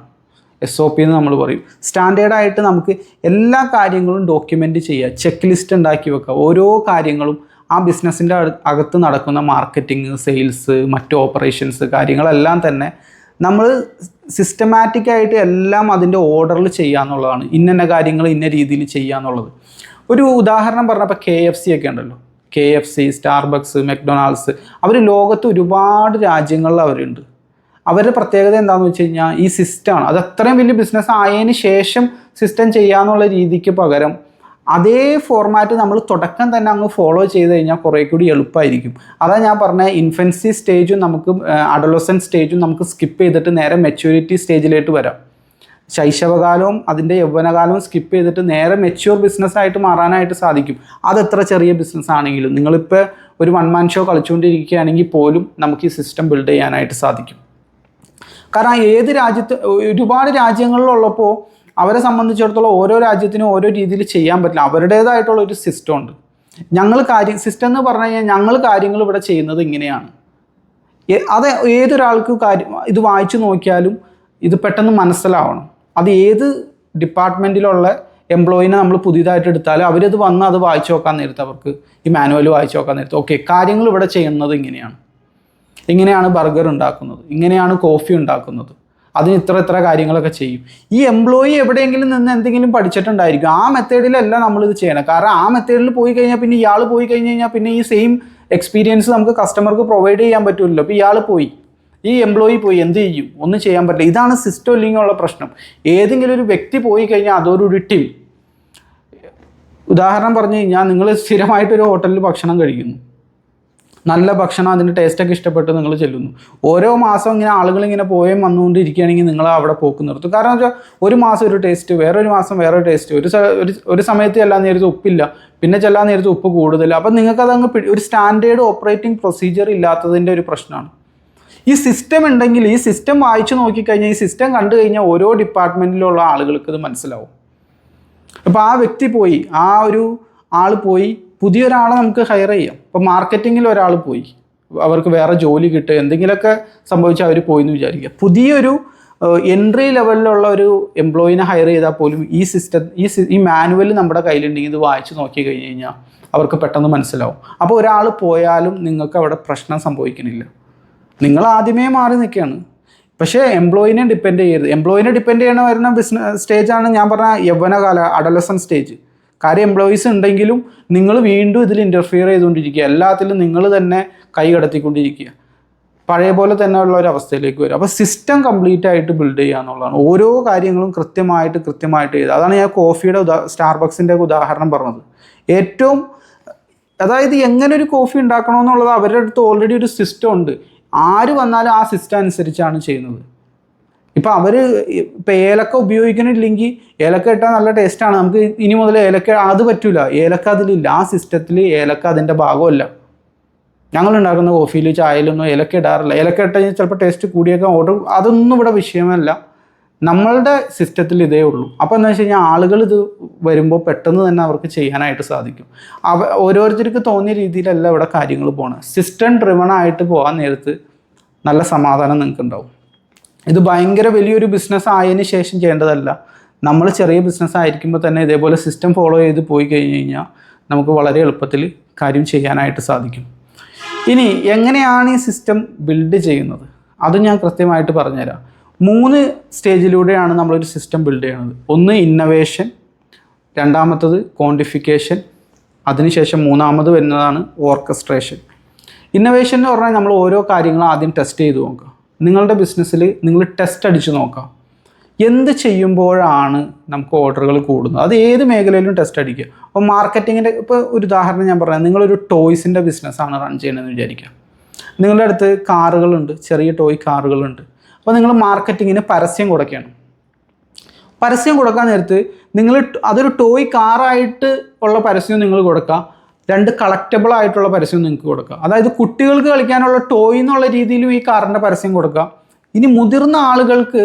എസ് ഒ പി എന്ന് നമ്മൾ പറയും. സ്റ്റാൻഡേർഡായിട്ട് നമുക്ക് എല്ലാ കാര്യങ്ങളും ഡോക്യുമെന്റ് ചെയ്യുക. ചെക്ക് ലിസ്റ്റ് ഉണ്ടാക്കി വെക്കുക. ഓരോ കാര്യങ്ങളും ആ ബിസിനസ്സിന്റെ അകത്ത് നടക്കുന്ന മാർക്കറ്റിംഗ് സെയിൽസ് മറ്റു ഓപ്പറേഷൻസ് കാര്യങ്ങളെല്ലാം തന്നെ നമ്മൾ സിസ്റ്റമാറ്റിക്കായിട്ട് എല്ലാം അതിന്റെ ഓർഡറിൽ ചെയ്യുക എന്നുള്ളതാണ്. ഇന്ന കാര്യങ്ങൾ ഇന്ന രീതിയിൽ ചെയ്യുക എന്നുള്ളത്. ഒരു ഉദാഹരണം പറഞ്ഞപ്പോൾ കെ എഫ് സി ഒക്കെ ഉണ്ടല്ലോ. K F C Starbucks McDonald's അവർ ലോകത്ത് ഒരുപാട് രാജ്യങ്ങളിൽ അവരുണ്ട്. അവരുടെ പ്രത്യേകത എന്താണെന്ന് വെച്ച് കഴിഞ്ഞാൽ ഈ സിസ്റ്റമാണ് അത് അത്രയും വലിയ ബിസിനസ് ആയതിന് ശേഷം സിസ്റ്റം ചെയ്യാന്നുള്ള രീതിക്ക് പകരം അതേ ഫോർമാറ്റ് നമ്മൾ തുടക്കം തന്നെ അങ്ങ് ഫോളോ ചെയ്ത് കഴിഞ്ഞാൽ കുറേ കൂടി എളുപ്പമായിരിക്കും അതാ ഞാൻ പറഞ്ഞ ഇൻഫൻസി സ്റ്റേജും നമുക്ക് അഡോളസൻ സ്റ്റേജും നമുക്ക് സ്കിപ്പ് ചെയ്തിട്ട് നേരെ മെച്യൂരിറ്റി സ്റ്റേജിലേക്ക് വരാം. ശൈശവകാലവും അതിന്റെ യൗവനകാലവും സ്കിപ്പ് ചെയ്തിട്ട് നേരെ മെച്യൂർ ബിസിനസ്സായിട്ട് മാറാനായിട്ട് സാധിക്കും. അതെത്ര ചെറിയ ബിസിനസ് ആണെങ്കിലും. നിങ്ങളിപ്പോൾ ഒരു വൺ മാൻ ഷോ കളിച്ചുകൊണ്ടിരിക്കുകയാണെങ്കിൽ പോലും നമുക്ക് ഈ സിസ്റ്റം ബിൽഡ് ചെയ്യാനായിട്ട് സാധിക്കും. കാരണം ഏത് രാജ്യത്ത് ഒരുപാട് രാജ്യങ്ങളിലുള്ളപ്പോൾ അവരെ സംബന്ധിച്ചിടത്തോളം ഓരോ രാജ്യത്തിനും ഓരോ രീതിയിൽ ചെയ്യാൻ പറ്റില്ല. അവരുടേതായിട്ടുള്ള ഒരു സിസ്റ്റം ഉണ്ട്. ഞങ്ങൾ കാര്യം സിസ്റ്റം എന്ന് പറഞ്ഞു കഴിഞ്ഞാൽ ഞങ്ങൾ കാര്യങ്ങൾ ഇവിടെ ചെയ്യുന്നത് ഇങ്ങനെയാണ്. അത് ഏതൊരാൾക്ക് കാര്യം ഇത് വായിച്ചു നോക്കിയാലും ഇത് പെട്ടെന്ന് മനസ്സിലാവണം. അത് ഏത് ഡിപ്പാർട്ട്മെന്റിലുള്ള എംപ്ലോയിനെ നമ്മൾ പുതിയതായിട്ട് എടുത്താലും അവരത് വന്ന് അത് വായിച്ചു നോക്കാൻ നേരത്ത് അവർക്ക് ഈ മാനുവൽ വായിച്ചു നോക്കാൻ നേരത്ത്. ഓക്കെ കാര്യങ്ങൾ ഇവിടെ ചെയ്യുന്നത് ഇങ്ങനെയാണ്. ഇങ്ങനെയാണ് ബർഗർ ഉണ്ടാക്കുന്നത്. ഇങ്ങനെയാണ് കോഫി ഉണ്ടാക്കുന്നത്. അതിന് ഇത്ര ഇത്ര കാര്യങ്ങളൊക്കെ ചെയ്യും. ഈ എംപ്ലോയി എവിടെയെങ്കിലും നിന്ന് എന്തെങ്കിലും പഠിച്ചിട്ടുണ്ടായിരിക്കും. ആ മെത്തേഡിലല്ല നമ്മളിത് ചെയ്യണം. കാരണം ആ മെത്തേഡിൽ പോയി കഴിഞ്ഞാൽ പിന്നെ ഇയാൾ പോയി കഴിഞ്ഞ് കഴിഞ്ഞാൽ പിന്നെ ഈ സെയിം എക്സ്പീരിയൻസ് നമുക്ക് കസ്റ്റമർക്ക് പ്രൊവൈഡ് ചെയ്യാൻ പറ്റില്ലല്ലോ അപ്പോൾ ഇയാൾ പോയി. ഈ എംപ്ലോയി പോയി. എന്ത് ചെയ്യും? ഒന്നും ചെയ്യാൻ പറ്റില്ല. ഇതാണ് സിസ്റ്റം ഇല്ലെങ്കിൽ പ്രശ്നം. ഏതെങ്കിലും ഒരു വ്യക്തി പോയി കഴിഞ്ഞാൽ അതൊരു ടീം ഉദാഹരണം പറഞ്ഞു കഴിഞ്ഞാൽ നിങ്ങൾ സ്ഥിരമായിട്ടൊരു ഹോട്ടലിൽ ഭക്ഷണം കഴിക്കുന്നു. നല്ല ഭക്ഷണം അതിന്റെ ടേസ്റ്റൊക്കെ ഇഷ്ടപ്പെട്ട് നിങ്ങൾ ചെല്ലുന്നു. ഓരോ മാസം ഇങ്ങനെ ആളുകൾ ഇങ്ങനെ പോയും വന്നുകൊണ്ടിരിക്കുകയാണെങ്കിൽ നിങ്ങൾ അവിടെ പോക്ക് നിർത്തും. കാരണം വെച്ചാൽ ഒരു മാസം ഒരു ടേസ്റ്റ് വേറൊരു മാസം വേറെ ടേസ്റ്റ് ഒരു ഒരു സമയത്ത് ചെല്ലാൻ നേരത്ത് ഉപ്പില്ല. പിന്നെ ചെല്ലാൻ നേരത്ത് ഉപ്പ് കൂടുതൽ അപ്പം നിങ്ങൾക്കത് അങ്ങ് ഒരു സ്റ്റാൻഡേർഡ് ഓപ്പറേറ്റിംഗ് പ്രൊസീജിയർ ഇല്ലാത്തതിന്റെ ഒരു പ്രശ്നമാണ്. ഈ സിസ്റ്റം ഉണ്ടെങ്കിൽ ഈ സിസ്റ്റം വായിച്ചു നോക്കിക്കഴിഞ്ഞാൽ ഈ സിസ്റ്റം കണ്ടു കഴിഞ്ഞാൽ ഓരോ ഡിപ്പാർട്ട്മെന്റിലുള്ള ആളുകൾക്ക് ഇത് മനസ്സിലാവും. അപ്പോൾ ആ വ്യക്തി പോയി ആ ഒരു ആൾ പോയി പുതിയൊരാളെ നമുക്ക് ഹയർ ചെയ്യാം. ഇപ്പോൾ മാർക്കറ്റിങ്ങിൽ ഒരാൾ പോയി. അവർക്ക് വേറെ ജോലി കിട്ടുക എന്തെങ്കിലുമൊക്കെ സംഭവിച്ചാൽ അവർ പോയി എന്ന് വിചാരിക്കുക. പുതിയൊരു എൻട്രി ലെവലിലുള്ള ഒരു എംപ്ലോയിനെ ഹയർ ചെയ്താൽ പോലും ഈ സിസ്റ്റം ഈ ഈ മാനുവൽ നമ്മുടെ കയ്യിലുണ്ടെങ്കിൽ ഇത് വായിച്ച് നോക്കി കഴിഞ്ഞ് കഴിഞ്ഞാൽ അവർക്ക് പെട്ടെന്ന് മനസ്സിലാവും. അപ്പോൾ ഒരാൾ പോയാലും നിങ്ങൾക്ക് അവിടെ പ്രശ്നം സംഭവിക്കണില്ല. നിങ്ങൾ ആദ്യമേ മാറി നിൽക്കുകയാണ്. പക്ഷേ എംപ്ലോയിനെ ഡിപ്പെൻഡ് ചെയ്യരുത്. എംപ്ലോയിനെ ഡിപ്പെൻഡ് ചെയ്യണ വരുന്ന ബിസിനസ് സ്റ്റേജാണ് ഞാൻ പറഞ്ഞ യൗവനകാല അഡലസൺ സ്റ്റേജ് കാര്യം എംപ്ലോയീസ് ഉണ്ടെങ്കിലും നിങ്ങൾ വീണ്ടും ഇതിൽ ഇന്റർഫിയർ ചെയ്തുകൊണ്ടിരിക്കുക. എല്ലാത്തിലും നിങ്ങൾ തന്നെ കൈ കടത്തിക്കൊണ്ടിരിക്കുക. പഴയ പോലെ തന്നെ ഉള്ള ഒരു അവസ്ഥയിലേക്ക് വരും അപ്പോൾ സിസ്റ്റം കംപ്ലീറ്റ് ആയിട്ട് ബിൽഡ് ചെയ്യുക എന്നുള്ളതാണ്. ഓരോ കാര്യങ്ങളും കൃത്യമായിട്ട് കൃത്യമായിട്ട് ചെയ്ത് അതാണ് ഞാൻ കോഫിയുടെ ഉദാ സ്റ്റാർബക്സിന്റെ ഉദാഹരണം പറഞ്ഞത്. ഏറ്റവും അതായത് എങ്ങനെ ഒരു കോഫി ഉണ്ടാക്കണമെന്നുള്ളത് അവരുടെ അടുത്ത് ഓൾറെഡി ഒരു സിസ്റ്റം ഉണ്ട്. ആര് വന്നാലും ആ സിസ്റ്റം അനുസരിച്ചാണ് ചെയ്യുന്നത്. ഇപ്പം അവർ ഇപ്പം ഏലക്ക ഉപയോഗിക്കണില്ലെങ്കിൽ ഏലക്ക ഇട്ടാൽ നല്ല ടേസ്റ്റാണ് നമുക്ക് ഇനി മുതൽ ഏലക്ക അത് പറ്റില്ല ഏലക്ക അതിലില്ല. ആ സിസ്റ്റത്തിൽ ഏലക്ക അതിന്റെ ഭാഗമല്ല ഞങ്ങൾ ഉണ്ടാക്കുന്ന കോഫിയിൽ ചായയിലൊന്നും ഏലക്ക ഇടാറില്ല. ഏലക്ക ഇട്ടാൽ ചിലപ്പോൾ ടേസ്റ്റ് കൂടിയൊക്കെ. ഓർഡർ അതൊന്നും ഇവിടെ വിഷയമല്ല. നമ്മളുടെ സിസ്റ്റത്തിൽ ഇതേ ഉള്ളൂ. അപ്പോൾ എന്താ വെച്ച് കഴിഞ്ഞാൽ ആളുകൾ ഇത് വരുമ്പോൾ പെട്ടെന്ന് തന്നെ അവർക്ക് ചെയ്യാനായിട്ട് സാധിക്കും. അവ ഓരോരുത്തർക്ക് തോന്നിയ രീതിയിലല്ല ഇവിടെ കാര്യങ്ങൾ പോകണം സിസ്റ്റം ഡ്രിവൺ ആയിട്ട് പോകാൻ നേരത്ത് നല്ല സമാധാനം നിങ്ങൾക്ക് ഉണ്ടാവും ഇത് ഭയങ്കര വലിയൊരു ബിസിനസ് ആയതിന് ശേഷം ചെയ്യേണ്ടതല്ല. നമ്മൾ ചെറിയ ബിസിനസ് ആയിരിക്കുമ്പോൾ തന്നെ ഇതേപോലെ സിസ്റ്റം ഫോളോ ചെയ്ത് പോയി കഴിഞ്ഞ് കഴിഞ്ഞാൽ നമുക്ക് വളരെ എളുപ്പത്തിൽ കാര്യം ചെയ്യാനായിട്ട് സാധിക്കും. ഇനി എങ്ങനെയാണ് ഈ സിസ്റ്റം ബിൽഡ് ചെയ്യുന്നത്? അത് ഞാൻ കൃത്യമായിട്ട് പറഞ്ഞുതരാം. മൂന്ന് സ്റ്റേജിലൂടെയാണ് നമ്മളൊരു സിസ്റ്റം ബിൽഡ് ചെയ്യുന്നത്. ഒന്ന് ഇന്നവേഷൻ രണ്ടാമത്തത് ക്വാണ്ടിഫിക്കേഷൻ അതിനുശേഷം മൂന്നാമത് വരുന്നതാണ് ഓർക്കസ്ട്രേഷൻ ഇന്നവേഷൻ എന്ന് പറഞ്ഞാൽ നമ്മൾ ഓരോ കാര്യങ്ങളും ആദ്യം ടെസ്റ്റ് ചെയ്ത് നോക്കുക. നിങ്ങളുടെ ബിസിനസ്സിൽ നിങ്ങൾ ടെസ്റ്റ് അടിച്ച് നോക്കാം. എന്ത് ചെയ്യുമ്പോഴാണ് നമുക്ക് ഓർഡറുകൾ കൂടുന്നത്? അത് ഏത് മേഖലയിലും ടെസ്റ്റ് അടിക്കുക. അപ്പോൾ മാർക്കറ്റിങ്ങിന്റെ ഇപ്പോൾ ഒരു ഉദാഹരണം ഞാൻ പറയാം നിങ്ങളൊരു ടോയ്സിന്റെ ബിസിനസ്സാണ് റൺ ചെയ്യണമെന്ന് വിചാരിക്കുക. നിങ്ങളുടെ അടുത്ത് കാറുകളുണ്ട്. ചെറിയ ടോയ് കാറുകളുണ്ട്. അപ്പോൾ നിങ്ങൾ മാർക്കറ്റിങ്ങിന് പരസ്യം കൊടുക്കുകയാണ്. പരസ്യം കൊടുക്കാൻ നേരത്ത് നിങ്ങൾ അതൊരു ടോയ് കാറായിട്ട് ഉള്ള പരസ്യം നിങ്ങൾ കൊടുക്കുക. രണ്ട് കളക്റ്റബിൾ ആയിട്ടുള്ള പരസ്യം നിങ്ങൾക്ക് കൊടുക്കുക അതായത് കുട്ടികൾക്ക് കളിക്കാനുള്ള ടോയ് എന്നുള്ള രീതിയിലും ഈ കാറിന്റെ പരസ്യം കൊടുക്കുക ഇനി മുതിർന്ന ആളുകൾക്ക്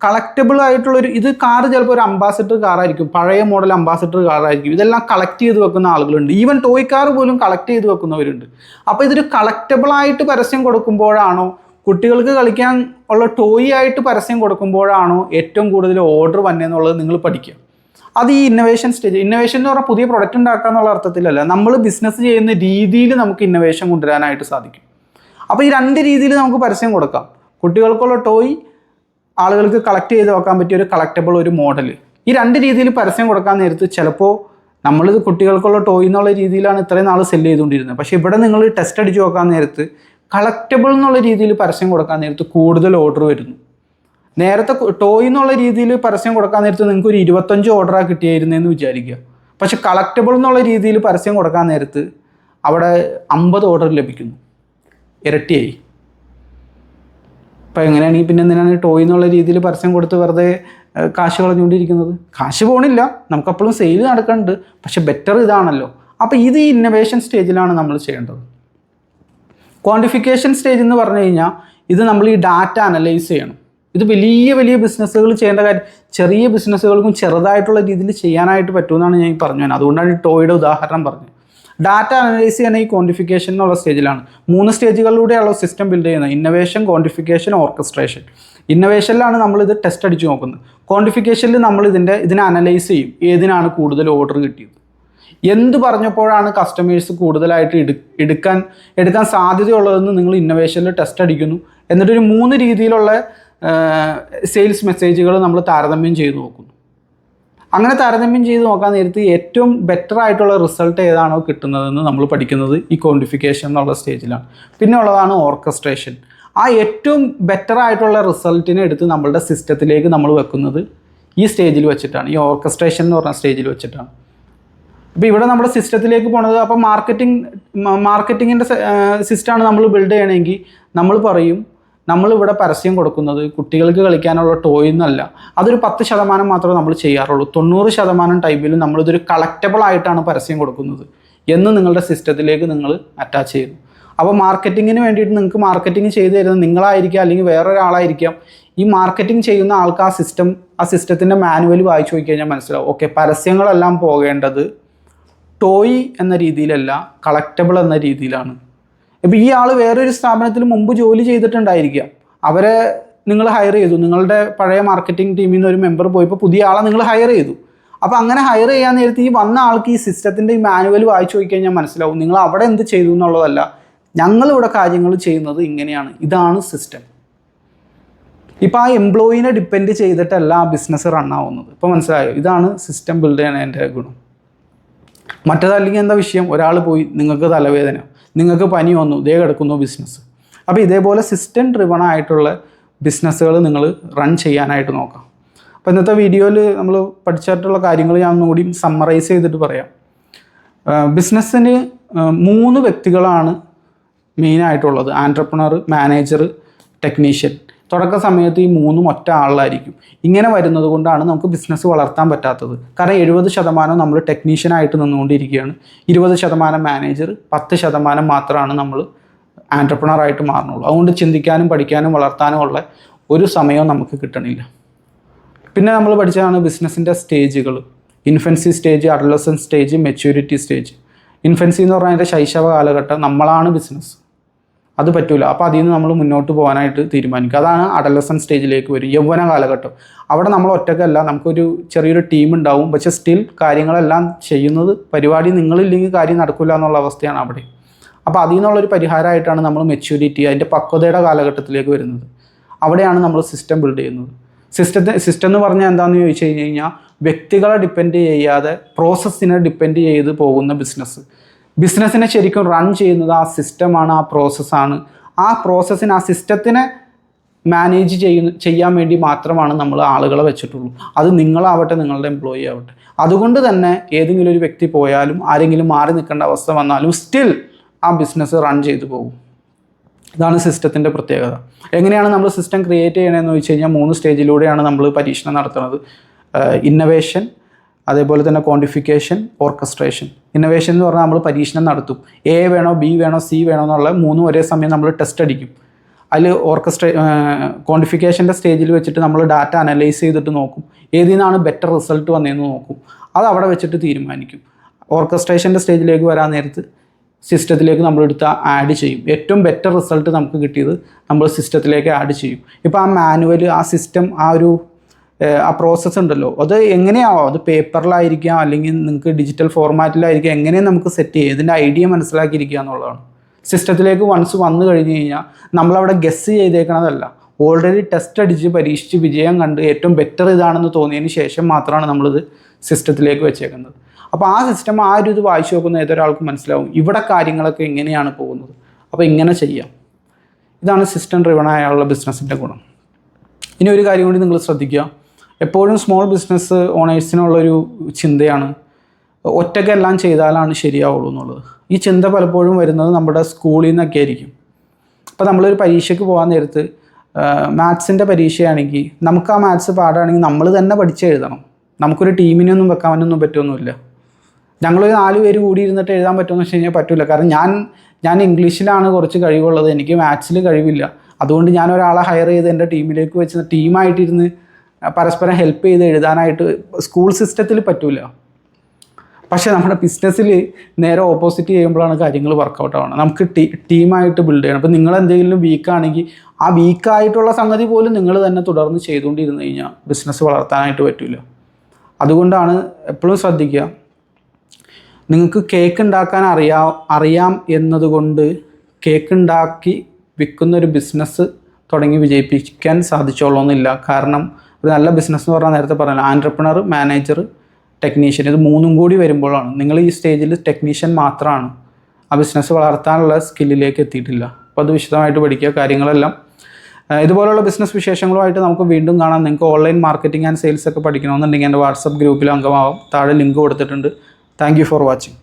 കളക്റ്റബിൾ ആയിട്ടുള്ള ഒരു ഇത് കാർ ചിലപ്പോൾ ഒരു അംബാസിഡർ കാറായിരിക്കും പഴയ മോഡൽ അംബാസിഡർ കാറായിരിക്കും ഇതെല്ലാം കളക്ട് ചെയ്ത് വെക്കുന്ന ആളുകളുണ്ട്. ഈവൻ ടോയ് കാർ പോലും കളക്ട് ചെയ്ത് വെക്കുന്നവരുണ്ട്. അപ്പോൾ ഇതൊരു കളക്റ്റബിൾ ആയിട്ട് പരസ്യം കൊടുക്കുമ്പോഴാണോ കുട്ടികൾക്ക് കളിക്കാൻ ഉള്ള ടോയ് ആയിട്ട് പരസ്യം കൊടുക്കുമ്പോഴാണോ ഏറ്റവും കൂടുതൽ ഓർഡർ വന്നതെന്നുള്ളത് നിങ്ങൾ പഠിക്കുക. അത് ഈ ഇന്നോവേഷൻ സ്റ്റേജ് ഇന്നോവേഷൻ എന്ന് പറഞ്ഞാൽ പുതിയ പ്രൊഡക്റ്റ് ഉണ്ടാക്കുക എന്നുള്ള അർത്ഥത്തിലല്ല. നമ്മൾ ബിസിനസ് ചെയ്യുന്ന രീതിയിൽ നമുക്ക് ഇന്നോവേഷൻ കൊണ്ടുവരാനായിട്ട് സാധിക്കും. അപ്പോൾ ഈ രണ്ട് രീതിയിൽ നമുക്ക് പരസ്യം കൊടുക്കാം. കുട്ടികൾക്കുള്ള ടോയ് ആളുകൾക്ക് കളക്ട് ചെയ്ത് വെക്കാൻ പറ്റിയ ഒരു കളക്റ്റബിൾ ഒരു മോഡൽ ഈ രണ്ട് രീതിയിൽ പരസ്യം കൊടുക്കാൻ നേരത്ത് ചിലപ്പോൾ നമ്മളിത് കുട്ടികൾക്കുള്ള ടോയ് എന്നുള്ള രീതിയിലാണ് ഇത്രയും നാൾ സെല്ല് ചെയ്തുകൊണ്ടിരുന്നത്. പക്ഷേ ഇവിടെ നിങ്ങൾ ടെസ്റ്റ് അടിച്ച് നോക്കാൻ നേരത്ത് കളക്റ്റബിൾ എന്നുള്ള രീതിയിൽ പരസ്യം കൊടുക്കാൻ നേരത്ത് കൂടുതൽ ഓർഡർ വരുന്നു. നേരത്തെ ടോയ് എന്നുള്ള രീതിയിൽ പരസ്യം കൊടുക്കാൻ നേരത്ത് നിങ്ങൾക്ക് ഒരു ഇരുപത്തഞ്ച് ഓർഡറാണ് കിട്ടിയായിരുന്നെന്ന് വിചാരിക്കുക. പക്ഷെ കളക്റ്റബിൾ എന്നുള്ള രീതിയിൽ പരസ്യം കൊടുക്കാൻ നേരത്ത് അവിടെ അമ്പത് ഓർഡർ ലഭിക്കുന്നു. ഇരട്ടിയായി. അപ്പോൾ എങ്ങനെയാണെങ്കിൽ പിന്നെ എന്തിനാണ് ടോയ് എന്നുള്ള രീതിയിൽ പരസ്യം കൊടുത്ത് വെറുതെ കാശ് കളഞ്ഞുകൊണ്ടിരിക്കുന്നത്? കാശ് പോണില്ല. നമുക്കപ്പോഴും സെയിൽ നടക്കുന്നുണ്ട്. പക്ഷെ ബെറ്റർ ഇതാണല്ലോ. അപ്പോൾ ഇത് ഈ ഇന്നവേഷൻ സ്റ്റേജിലാണ് നമ്മൾ ചെയ്യേണ്ടത്. ക്വാണ്ടിഫിക്കേഷൻ സ്റ്റേജ് എന്ന് പറഞ്ഞു കഴിഞ്ഞാൽ ഇത് നമ്മൾ ഈ ഡാറ്റ അനലൈസ് ചെയ്യണം. ഇത് വലിയ വലിയ ബിസിനസ്സുകൾ ചെയ്യേണ്ട കാര്യം ചെറിയ ബിസിനസ്സുകൾക്കും ചെറുതായിട്ടുള്ള രീതിയിൽ ചെയ്യാനായിട്ട് പറ്റുമെന്നാണ് ഞാൻ പറഞ്ഞു തന്നെ അതുകൊണ്ടാണ് ഈ ടോയുടെ ഉദാഹരണം പറഞ്ഞത്. ഡാറ്റ അനലൈസ് ചെയ്യുന്ന ഈ ക്വാണ്ടിഫിക്കേഷൻ എന്നുള്ള സ്റ്റേജിലാണ് മൂന്ന് സ്റ്റേജുകളിലൂടെയുള്ള സിസ്റ്റം ബിൽഡ് ചെയ്യുന്നത്. ഇന്നവേഷൻ ക്വാണ്ടിഫിക്കേഷൻ ഓർക്കസ്ട്രേഷൻ ഇന്നവേഷനിലാണ് നമ്മളിത് ടെസ്റ്റ് അടിച്ച് നോക്കുന്നത്. ക്വാണ്ടിഫിക്കേഷനിൽ നമ്മൾ ഇതിന്റെ ഇതിനെ അനലൈസ് ചെയ്യും. ഏതിനാണ് കൂടുതൽ ഓർഡർ കിട്ടിയത്? എന്ത് പറഞ്ഞപ്പോഴാണ് കസ്റ്റമേഴ്സ് കൂടുതലായിട്ട് എടു എടുക്കാൻ എടുക്കാൻ സാധ്യതയുള്ളതെന്ന് നിങ്ങൾ ഇന്നവേഷനിൽ ടെസ്റ്റ് അടിക്കുന്നു. എന്നിട്ടൊരു മൂന്ന് രീതിയിലുള്ള സെയിൽസ് മെസ്സേജുകൾ നമ്മൾ താരതമ്യം ചെയ്ത് നോക്കുന്നു. അങ്ങനെ താരതമ്യം ചെയ്ത് നോക്കാൻ നേരത്ത് ഏറ്റവും ബെറ്റർ ആയിട്ടുള്ള റിസൾട്ട് ഏതാണോ കിട്ടുന്നതെന്ന് നമ്മൾ പഠിക്കുന്നത് ഈ ക്വാണ്ടിഫിക്കേഷൻ എന്നുള്ള സ്റ്റേജിലാണ് പിന്നെ ഉള്ളതാണ് ഓർക്കസ്ട്രേഷൻ ആ ഏറ്റവും ബെറ്റർ ആയിട്ടുള്ള റിസൾട്ടിനെ എടുത്ത് നമ്മളുടെ സിസ്റ്റത്തിലേക്ക് നമ്മൾ വെക്കുന്നത് ഈ സ്റ്റേജിൽ വെച്ചിട്ടാണ്. ഈ ഓർക്കസ്ട്രേഷൻ എന്ന് പറഞ്ഞ സ്റ്റേജിൽ വെച്ചിട്ടാണ്. അപ്പോൾ ഇവിടെ നമ്മുടെ സിസ്റ്റത്തിലേക്ക് പോണത് അപ്പോൾ മാർക്കറ്റിംഗ് മാർക്കറ്റിങ്ങിന്റെ സിസ്റ്റമാണ് നമ്മൾ ബിൽഡ് ചെയ്യണമെങ്കിൽ നമ്മൾ പറയും നമ്മളിവിടെ പരസ്യം കൊടുക്കുന്നത് കുട്ടികൾക്ക് കളിക്കാനുള്ള ടോയ് എന്നല്ല. അതൊരു പത്ത് ശതമാനം മാത്രമേ നമ്മൾ ചെയ്യാറുള്ളൂ. തൊണ്ണൂറ് ശതമാനം ടൈമിലും നമ്മളിതൊരു കളക്റ്റബിൾ ആയിട്ടാണ് പരസ്യം കൊടുക്കുന്നത് എന്ന് നിങ്ങളുടെ സിസ്റ്റത്തിലേക്ക് നിങ്ങൾ അറ്റാച്ച് ചെയ്യുന്നു. അപ്പോൾ മാർക്കറ്റിങ്ങിന് വേണ്ടിയിട്ട് നിങ്ങൾക്ക് മാർക്കറ്റിംഗ് ചെയ്തു തരുന്നത് നിങ്ങളായിരിക്കാം അല്ലെങ്കിൽ വേറൊരാളായിരിക്കാം. ഈ മാർക്കറ്റിംഗ് ചെയ്യുന്ന ആൾക്ക് ആ സിസ്റ്റം ആ സിസ്റ്റത്തിന്റെ മാനുവൽ വായിച്ചു നോക്കി കഴിഞ്ഞാൽ മനസ്സിലാവും. ഓക്കെ പരസ്യങ്ങളെല്ലാം പോകേണ്ടത് ടോയ് എന്ന രീതിയിലല്ല കളക്റ്റബിൾ എന്ന രീതിയിലാണ്. ഇപ്പം ഈ ആൾ വേറൊരു സ്ഥാപനത്തിൽ മുമ്പ് ജോലി ചെയ്തിട്ടുണ്ടായിരിക്കാം. അവരെ നിങ്ങൾ ഹയർ ചെയ്തു. നിങ്ങളുടെ പഴയ മാർക്കറ്റിംഗ് ടീമിൽ നിന്ന് ഒരു മെമ്പർ പോയപ്പോൾ പുതിയ ആളെ നിങ്ങൾ ഹയർ ചെയ്തു. അപ്പോൾ അങ്ങനെ ഹയർ ചെയ്യാൻ നേരത്തെ ഈ വന്ന ആൾക്ക് ഈ സിസ്റ്റത്തിന്റെ ഈ മാനുവൽ വായിച്ചു നോക്കി കഴിഞ്ഞാൽ മനസ്സിലാവും നിങ്ങൾ അവിടെ എന്ത് ചെയ്തു എന്നുള്ളതല്ല. ഞങ്ങളിവിടെ കാര്യങ്ങൾ ചെയ്യുന്നത് ഇങ്ങനെയാണ്. ഇതാണ് സിസ്റ്റം ഇപ്പോൾ ആ എംപ്ലോയിനെ ഡിപ്പെൻഡ് ചെയ്തിട്ടല്ല ആ ബിസിനസ് റൺ ആവുന്നത്. ഇപ്പോൾ മനസ്സിലായോ? ഇതാണ് സിസ്റ്റം ബിൽഡ് ചെയ്യണതിന്റെ ഗുണം. മറ്റേതല്ലെങ്കിൽ എന്താ വിഷയം? ഒരാൾ പോയി നിങ്ങൾക്ക് തലവേദന. നിങ്ങൾക്ക് പനി വന്നു ദേ കിടക്കുന്നു ബിസിനസ് അപ്പോൾ ഇതേപോലെ സിസ്റ്റം ഡ്രിവൺ ആയിട്ടുള്ള ബിസിനസ്സുകൾ നിങ്ങൾ റൺ ചെയ്യാനായിട്ട് നോക്കാം. അപ്പോൾ ഇന്നത്തെ വീഡിയോയിൽ നമ്മൾ പഠിച്ചിട്ടുള്ള കാര്യങ്ങൾ ഞാൻ ഒന്നുകൂടി സമ്മറൈസ് ചെയ്തിട്ട് പറയാം. ബിസിനസ്സിന് മൂന്ന് വ്യക്തികളാണ് മെയിനായിട്ടുള്ളത് ആന്റർപ്രണർ മാനേജർ ടെക്നീഷ്യൻ തുടക്ക സമയത്ത് ഈ മൂന്നും ഒറ്റ ആളിലായിരിക്കും. ഇങ്ങനെ വരുന്നത് കൊണ്ടാണ് നമുക്ക് ബിസിനസ് വളർത്താൻ പറ്റാത്തത്. കാരണം എഴുപത് ശതമാനം നമ്മൾ ടെക്നീഷ്യനായിട്ട് നിന്നുകൊണ്ടിരിക്കുകയാണ്. ഇരുപത് ശതമാനം മാനേജർ പത്ത് ശതമാനം മാത്രമാണ് നമ്മൾ ആന്റർപ്രണറായിട്ട് മാറുന്നുള്ളൂ. അതുകൊണ്ട് ചിന്തിക്കാനും പഠിക്കാനും വളർത്താനും ഉള്ള ഒരു സമയവും നമുക്ക് കിട്ടണില്ല. പിന്നെ നമ്മൾ പഠിച്ചതാണ് ബിസിനസ്സിന്റെ സ്റ്റേജുകൾ infancy stage adolescence stage maturity stage infancy എന്ന് പറഞ്ഞാൽ അതിന്റെ ശൈശവ കാലഘട്ടം നമ്മളാണ് ബിസിനസ് അത് പറ്റൂല. അപ്പോൾ അതിൽ നിന്ന് നമ്മൾ മുന്നോട്ട് പോകാനായിട്ട് തീരുമാനിക്കുക അതാണ് അഡലസൺ സ്റ്റേജിലേക്ക് വരും. യൗവന കാലഘട്ടം. അവിടെ നമ്മൾ ഒറ്റക്കല്ല. നമുക്കൊരു ചെറിയൊരു ടീം ഉണ്ടാവും. പക്ഷേ സ്റ്റിൽ കാര്യങ്ങളെല്ലാം ചെയ്യുന്നത് പരിപാടി നിങ്ങളില്ലെങ്കിൽ കാര്യം നടക്കില്ല എന്നുള്ള അവസ്ഥയാണ് അവിടെ. അപ്പോൾ അതിൽ നിന്നുള്ളൊരു പരിഹാരമായിട്ടാണ് നമ്മൾ മെച്യൂരിറ്റി അതിന്റെ പക്വതയുടെ കാലഘട്ടത്തിലേക്ക് വരുന്നത്. അവിടെയാണ് നമ്മൾ സിസ്റ്റം ബിൽഡ് ചെയ്യുന്നത്. സിസ്റ്റത്തെ സിസ്റ്റം എന്ന് പറഞ്ഞാൽ എന്താണെന്ന് ചോദിച്ചു കഴിഞ്ഞ് കഴിഞ്ഞാൽ വ്യക്തികളെ ഡിപ്പെൻഡ് ചെയ്യാതെ പ്രോസസ്സിനെ ഡിപ്പെൻഡ് ചെയ്ത് പോകുന്ന ബിസിനസ് ബിസിനസ്സിനെ ശരിക്കും റൺ ചെയ്യുന്നത് ആ സിസ്റ്റമാണ് ആ പ്രോസസ്സാണ് ആ പ്രോസസ്സിന് ആ സിസ്റ്റത്തിനെ മാനേജ് ചെയ്യുന്ന ചെയ്യാൻ വേണ്ടി മാത്രമാണ് നമ്മൾ ആളുകളെ വെച്ചിട്ടുള്ളൂ. അത് നിങ്ങളാവട്ടെ നിങ്ങളുടെ എംപ്ലോയി ആവട്ടെ. അതുകൊണ്ട് തന്നെ ഏതെങ്കിലും ഒരു വ്യക്തി പോയാലും ആരെങ്കിലും മാറി നിൽക്കേണ്ട അവസ്ഥ വന്നാലും സ്റ്റിൽ ആ ബിസിനസ് റൺ ചെയ്തു പോകും. ഇതാണ് സിസ്റ്റത്തിന്റെ പ്രത്യേകത. എങ്ങനെയാണ് നമ്മൾ സിസ്റ്റം ക്രിയേറ്റ് ചെയ്യണമെന്ന് വെച്ച് കഴിഞ്ഞാൽ മൂന്ന് സ്റ്റേജിലൂടെയാണ് നമ്മൾ പരീക്ഷണം നടത്തുന്നത്. ഇന്നവേഷൻ അതേപോലെ തന്നെ ക്വാണ്ടിഫിക്കേഷൻ ഓർക്കസ്ട്രേഷൻ ഇന്നോവേഷൻ എന്ന് പറഞ്ഞാൽ നമ്മൾ പരീക്ഷണം നടത്തും. എ വേണോ ബി വേണോ സി വേണോ എന്നുള്ള മൂന്നും ഒരേ സമയം നമ്മൾ ടെസ്റ്റ് അടിക്കും. അതിൽ ഓർക്കസ്ട്രേ ക്വാണ്ടിഫിക്കേഷന്റെ സ്റ്റേജിൽ വെച്ചിട്ട് നമ്മൾ ഡാറ്റ അനലൈസ് ചെയ്തിട്ട് നോക്കും. ഏതിൽ നിന്നാണ് ബെറ്റർ റിസൾട്ട് വന്നതെന്ന് നോക്കും. അത് അവിടെ വെച്ചിട്ട് തീരുമാനിക്കും. ഓർക്കസ്ട്രേഷന്റെ സ്റ്റേജിലേക്ക് വരാൻ നേരത്ത് സിസ്റ്റത്തിലേക്ക് നമ്മൾ എടുത്ത് ആഡ് ചെയ്യും. ഏറ്റവും ബെറ്റർ റിസൾട്ട് നമുക്ക് കിട്ടിയത് നമ്മൾ സിസ്റ്റത്തിലേക്ക് ആഡ് ചെയ്യും. ഇപ്പോൾ ആ മാനുവൽ ആ സിസ്റ്റം ആ ഒരു ആ പ്രോസസ്സ് ഉണ്ടല്ലോ. അത് എങ്ങനെയാവാം? അത് പേപ്പറിലായിരിക്കാം അല്ലെങ്കിൽ നിങ്ങൾക്ക് ഡിജിറ്റൽ ഫോർമാറ്റിലായിരിക്കാം എങ്ങനെ നമുക്ക് സെറ്റ് ചെയ്യാം? ഇതിന്റെ ഐഡിയ മനസ്സിലാക്കിയിരിക്കുക എന്നുള്ളതാണ്. സിസ്റ്റത്തിലേക്ക് വൺസ് വന്നു കഴിഞ്ഞ് കഴിഞ്ഞാൽ നമ്മളവിടെ ഗസ് ചെയ്തേക്കണതല്ല. ഓൾറെഡി ടെസ്റ്റ് അടിച്ച് പരീക്ഷിച്ച് വിജയം കണ്ട് ഏറ്റവും ബെറ്റർ ഇതാണെന്ന് തോന്നിയതിന് ശേഷം മാത്രമാണ് നമ്മളിത് സിസ്റ്റത്തിലേക്ക് വെച്ചേക്കുന്നത്. അപ്പോൾ ആ സിസ്റ്റം ആ ഒരു ഇത് വായിച്ചു നോക്കുന്ന ഏതൊരാൾക്കും മനസ്സിലാവും. ഇവിടെ കാര്യങ്ങളൊക്കെ എങ്ങനെയാണ് പോകുന്നത്. അപ്പോൾ ഇങ്ങനെ ചെയ്യാം. ഇതാണ് സിസ്റ്റം ഡ്രിവൺ ആയുള്ള ബിസിനസ്സിന്റെ ഗുണം. ഇനി ഒരു കാര്യം കൂടി നിങ്ങൾ ശ്രദ്ധിക്കുക. എപ്പോഴും സ്മോൾ ബിസിനസ് ഓണേഴ്സിനുള്ളൊരു ചിന്തയാണ്. ഒറ്റയ്ക്കെല്ലാം ചെയ്താലാണ് ശരിയാവുള്ളൂ എന്നുള്ളത്. ഈ ചിന്ത പലപ്പോഴും വരുന്നത് നമ്മുടെ സ്കൂളിൽ നിന്നൊക്കെ ആയിരിക്കും. അപ്പോൾ നമ്മളൊരു പരീക്ഷയ്ക്ക് പോകാൻ നേരത്ത് മാത്സിന്റെ പരീക്ഷയാണെങ്കിൽ നമുക്ക് ആ മാത്സ് പാടാണെങ്കിൽ നമ്മൾ തന്നെ പഠിച്ച് എഴുതണം. നമുക്കൊരു ടീമിനൊന്നും വെക്കാനൊന്നും പറ്റുമൊന്നുമില്ല ഞങ്ങളൊരു നാല് പേര് കൂടി ഇരുന്നിട്ട് എഴുതാൻ പറ്റുമെന്ന് വെച്ച് കഴിഞ്ഞാൽ പറ്റില്ല കാരണം ഞാൻ ഞാൻ ഇംഗ്ലീഷിലാണ് കുറച്ച് കഴിവുള്ളത്. എനിക്ക് മാത്സിൽ കഴിവില്ല. അതുകൊണ്ട് ഞാൻ ഒരാളെ ഹയർ ചെയ്ത് എന്റെ ടീമിലേക്ക് വെച്ച് ടീമായിട്ടിരുന്ന് പരസ്പരം ഹെൽപ്പ് ചെയ്ത് എഴുതാനായിട്ട് സ്കൂൾ സിസ്റ്റത്തിൽ പറ്റൂല. പക്ഷേ നമ്മുടെ ബിസിനസ്സിൽ നേരെ ഓപ്പോസിറ്റ് ചെയ്യുമ്പോഴാണ് കാര്യങ്ങൾ വർക്കൗട്ട് ആവുന്നത് നമുക്ക് ടീ ടീമായിട്ട് ബിൽഡ് ചെയ്യണം. അപ്പോൾ നിങ്ങൾ എന്തെങ്കിലും വീക്കാണെങ്കിൽ ആ വീക്കായിട്ടുള്ള സംഗതി പോലും നിങ്ങൾ തന്നെ തുടർന്ന് ചെയ്തുകൊണ്ടിരുന്നു കഴിഞ്ഞാൽ ബിസിനസ് വളർത്താനായിട്ട് പറ്റില്ല അതുകൊണ്ടാണ് എപ്പോഴും ശ്രദ്ധിക്കുക. നിങ്ങൾക്ക് കേക്ക് ഉണ്ടാക്കാൻ അറിയാ അറിയാം എന്നതുകൊണ്ട് കേക്ക് ഉണ്ടാക്കി വിൽക്കുന്നൊരു ബിസിനസ് തുടങ്ങി വിജയിപ്പിക്കാൻ സാധിച്ചോളണമെന്നില്ല കാരണം ഒരു നല്ല ബിസിനസ് എന്ന് പറഞ്ഞാൽ നേരത്തെ പറഞ്ഞല്ലോ ആന്റർപ്രണർ മാനേജർ ടെക്നീഷ്യൻ ഇത് മൂന്നും കൂടി വരുമ്പോഴാണ്. നിങ്ങൾ ഈ സ്റ്റേജിൽ ടെക്നീഷ്യൻ മാത്രമാണ് ആ ബിസിനസ് വളർത്താനുള്ള സ്കില്ലിലേക്ക് എത്തിയിട്ടില്ല. അപ്പോൾ അത് വിശദമായിട്ട് പഠിക്കുക കാര്യങ്ങളെല്ലാം. ഇതുപോലുള്ള ബിസിനസ് വിശേഷങ്ങളുമായിട്ട് നമുക്ക് വീണ്ടും കാണാം. നിങ്ങൾക്ക് ഓൺലൈൻ മാർക്കറ്റിംഗ് ആൻഡ് സെയിൽസ് ഒക്കെ പഠിക്കണമെന്നുണ്ടെങ്കിൽ എന്റെ വാട്സപ്പ് ഗ്രൂപ്പിൽ അംഗമാവും. താഴെ ലിങ്ക് കൊടുത്തിട്ടുണ്ട്. Thank for watching